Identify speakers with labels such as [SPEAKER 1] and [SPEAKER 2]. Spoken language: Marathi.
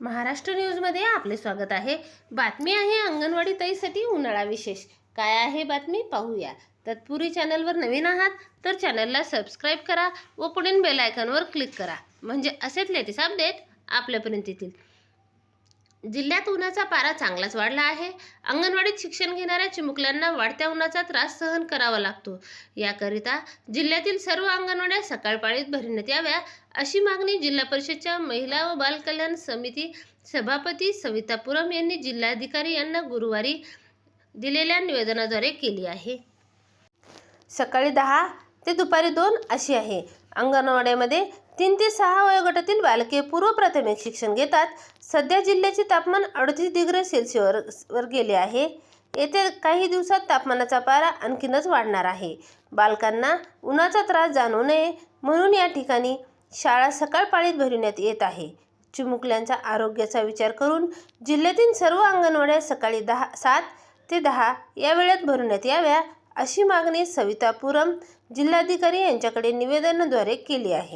[SPEAKER 1] महाराष्ट्र न्यूजमध्ये आपले स्वागत आहे. बातमी आहे अंगणवाडी ताईसाठी उन्हाळा विशेष. काय आहे बातमी? पाहूया. तत्पूर्वी चॅनलवर नवीन आहात तर चॅनलला सबस्क्राईब करा व पुढील बेलायकॉनवर क्लिक करा. म्हणजे असेच लेटेस्ट अपडेट आपल्यापर्यंत येतील. जिल्ह्यात उन्हाचा पारा चांगलाच वाढला आहे. अंगणवाडीत शिक्षण घेणाऱ्या चिमुकल्यांना वाढत्या उन्हाचा त्रास सहन करावा लागतो. याकरिता जिल्ह्यातील सर्व अंगणवाड्या सकाळपाळीत भरण्यात याव्या अशी मागणी जिल्हा परिषदच्या महिला व बालकल्याण समिती सभापती सविता पुरम यांनी जिल्हाधिकारी यांना गुरुवारी दिलेल्या निवेदनाद्वारे केली आहे. सकाळी दहा ते दुपारी दोन अशी आहे. अंगणवाड्यामध्ये तीन ते सहा वयोगटातील बालके पूर्व प्राथमिक शिक्षण घेतात. सध्या जिल्ह्याचे तापमान अडतीस डिग्री सेल्सिअसवर वर गेले आहे. येत्या काही दिवसात तापमानाचा पारा आणखीनच वाढणार आहे. बालकांना उन्हाचा त्रास जाणू नये म्हणून या ठिकाणी शाळा सकाळ पाळीत भरविण्यात येत आहे. चिमुकल्यांच्या आरोग्याचा विचार करून जिल्ह्यातील सर्व अंगणवाड्या सकाळी दहा सात ते दहा या वेळेत भरवण्यात याव्या अशी मागणी सविता पुरम जिल्हाधिकारी यांच्याकडे निवेदनाद्वारे केली आहे.